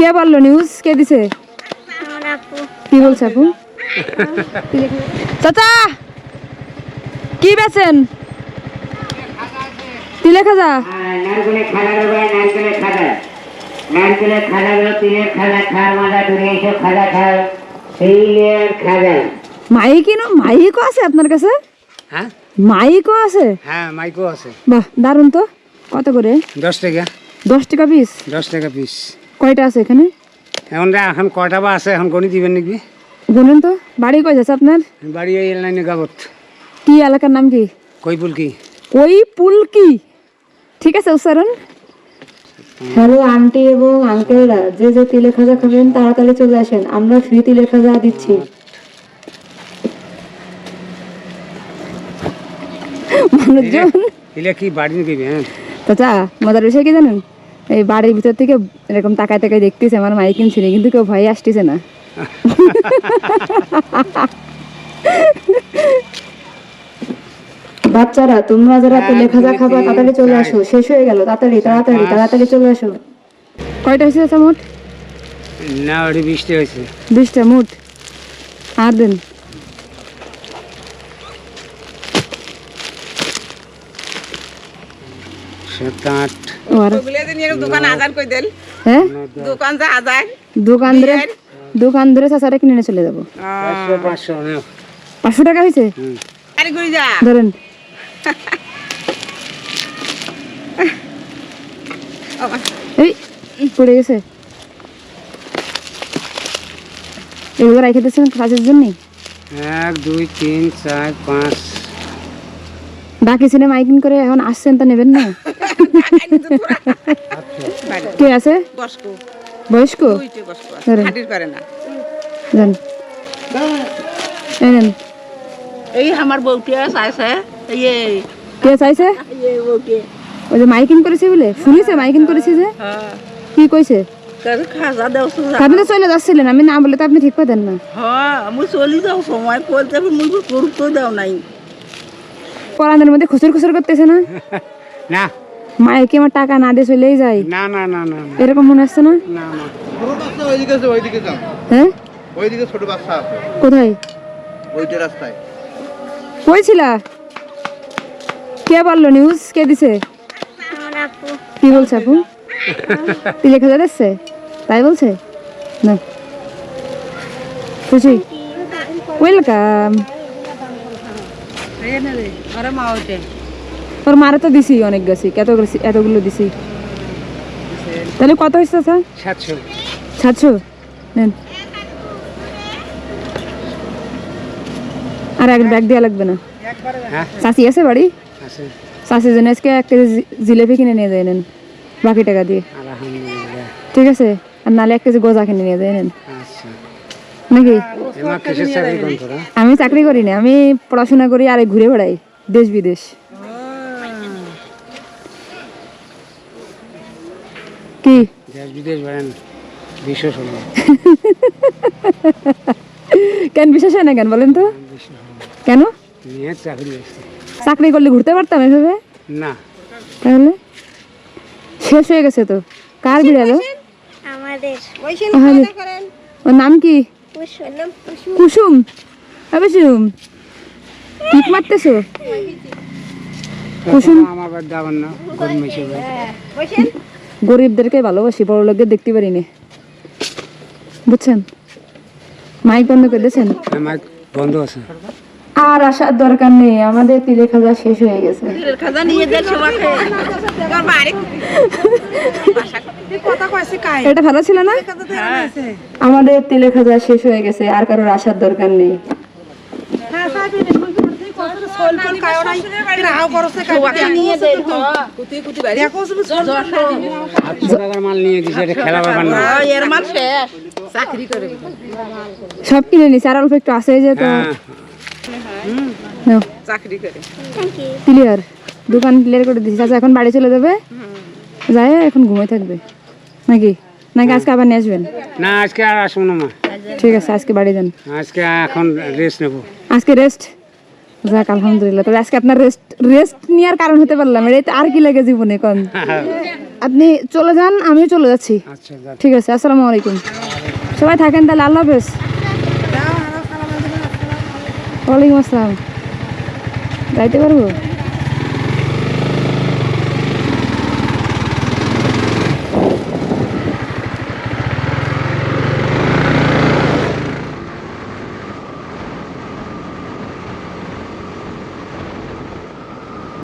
কে বলল নিউজ কে দিছে? কি বলছে আপু? চাচা কি বেছেন তিলে খাজা নারকেলের খালাগুলো বলে নারকেলের খাজা নারকেলের খাজাগুলো তিলের খাজা খাওয়ার মজা দূরে এইসব খাজা খাও। তিলের খাজা মাইকিনো মাইকও আছে আপনার কাছে? হ্যাঁ? মাইকও আছে? হ্যাঁ মাইকো আছে। বাহ দারুণ তো। কত করে? দশ টাকা। দশ টাকা পিস দশ টাকা পিস কয়টা আছে এখানে? এখন রে এখন কয়টা বা আছে এখন গণি দিবেন নাকি? গুনেন তো বাড়ি কই যাচ্ছে আপনার? বাড়ি এই লাইনে গাবত। কি এলাকার নাম কি? কৈপুল কি? ওই পুলকি ঠিক আছে উচ্চারণ। হ্যালো আন্টি এবং আঙ্কেলরা যে যে তিলে খাজা খাবেন তাড়াতাড়ি চলে আসেন। আমরা ফ্রি তিলে খাজা দিচ্ছি। মানুষজন। কি বাড়ি নাকি হ্যাঁ? চাচা মজার বিষয় কি জানেন? এই বাড়ির ভিতর থেকে এরকম তাকায় তাকায় দেখতেছে আমার মাইকিন ছিল কিন্তু কেউ ভয় আসতেছে না। বাচ্চারা তোমরা যারা তেলে খাজা খাবা তাড়াতাড়ি চলে আসো শেষ হয়ে গেল তাড়াতাড়ি তাড়াতাড়ি তাড়াতাড়ি চলে আসো। কয়টা হয়েছে চাচা মোট? না ওটি বৃষ্টি হয়েছে। বিশটা মোট? আর দিন। দোকান দেল? হ্যাঁ দোকান যা আজার দোকান ধরে দোকান ধরে চাচারে কিনে চলে যাব। পাঁচশো টাকা হয়েছে আরে ঘুরি যা। ধরেন। এই পড়ে গেছে। এগুলো রেখে দিচ্ছেন কাজের জন্য? এক দুই তিন চার পাঁচ। বাকি সিনে মাইকিং করে এখন আসছেন তা নেবেন না? কে আছে? বয়স্ক? এই আমার বউটি চাইছে এই এই। কে চাইছে ওই যে মাইকিং করেছে বলে? শুনিছে মাইকিং করেছে যে? হ্যাঁ। কি কইছে? আপনি তো চলে যাচ্ছিলেন আমি না বলে তো আপনি ঠিক পাতেন না। হ্যাঁ আমি চলি যাও সময় করতে মুই গুরুত্ব দাও নাই। পরানের মধ্যে খুচুর খুচুর করতেছে না? না মাইকে আমার টাকা না দিয়ে চলেই যায়? না না না না এরকম মনে আসছে না? না না। ওইদিকে ওইদিকে যাও। হ্যাঁ? ওইদিকে ছোট বাচ্চা আছে। কোথায়? ওইটা রাস্তায়। কইছিলা কে বলল? নিউজ কে দিছে? কি বলছে আপু? তাই বলছে? না। খুশি? ওয়েলকাম আরে মা ওইটে তোর মারে তো দিছি অনেক গেছি কত এতগুলো দিছি। তাহলে কত হয়েছে স্যার সাতশো। সাতশো? নেন। আর এক ব্যাগ দেওয়া লাগবে না। হ্যাঁ? চাষি আছে বাড়ি? চাষির জন্য আজকে এক কেজি জিলেপি কিনে নিয়ে যায় নেন বাকি টাকা দিয়ে। ঠিক আছে? আর নালে এক কেজি গজা কিনে নিয়ে যায় নেন। আচ্ছা। নাকি? আমি চাকরি করি না আমি পড়াশোনা করি আর ঘুরে বেড়াই দেশ বিদেশ। কি? দেশ বিদেশ বেড়ান বিশ্ব ষোলো কেন বিশেষ হয় না কেন বলেন তো? কেন? নিয়ে চাকরি আছে। চাকরি করলে ঘুরতে পারতাম এভাবে? না। তাহলে? শেষ হয়ে গেছে তো। কার বিড়ালো? ওর নাম কি? কুসুম। কুসুম। কুসুম? ঠিক মারতেছো? কুসুম? আমার বাদ দাবার না গরম এসে গরিবদেরকে ভালোবাসি বড় লোকদের দেখতে পারি না বুঝছেন? মাইক বন্ধ করে দিয়েছেন? আমার বন্ধ আছে। আর আসার দরকার নেই আমাদের তিলে খাজা শেষ হয়ে গেছে। খাজা নিয়ে দেন সবাই তোর বাড়ি কথা কইছে কাই এটা ভালো ছিল না? আমাদের তিলে খাজা শেষ হয়ে গেছে আর কারোর আসার দরকার নেই। নিয়ে দেন কুতি কুতি বাড়ি। দেখো আটশো টাকার মাল নিয়ে দিছে এটা খেলা ব্যাপার না এর মাল শেষ। চাকরি করে। সব কিনে নিছে আর অল্প একটু আছে যে তো। হ্যাঁ চাকরি করে। ক্লিয়ার। দোকান ক্লিয়ার করে দিছি। চাচা এখন বাড়ি চলে যাবে? যায় এখন ঘুমাই থাকবে। নাকি? নাকি আজকে আবার নিয়ে আসবেন? না আজকে আর আসব না মা। ঠিক আছে আজকে বাড়ি যান। আজকে এখন রেস্ট নেব। আজকে রেস্ট যাক আলহামদুলিল্লাহ। তবে আজকে আপনার রেস্ট রেস্ট নেওয়ার কারণ হতে পারলাম এটা আর কি লাগে জীবনে কোন? আপনি চলে যান আমিও চলে যাচ্ছি। আচ্ছা ঠিক আছে আসসালামু আলাইকুম। সবাই থাকেন তাহলে আল্লাহ হাফেজ। ওয়ালাইকুম আসসালাম। যাইতে পারব?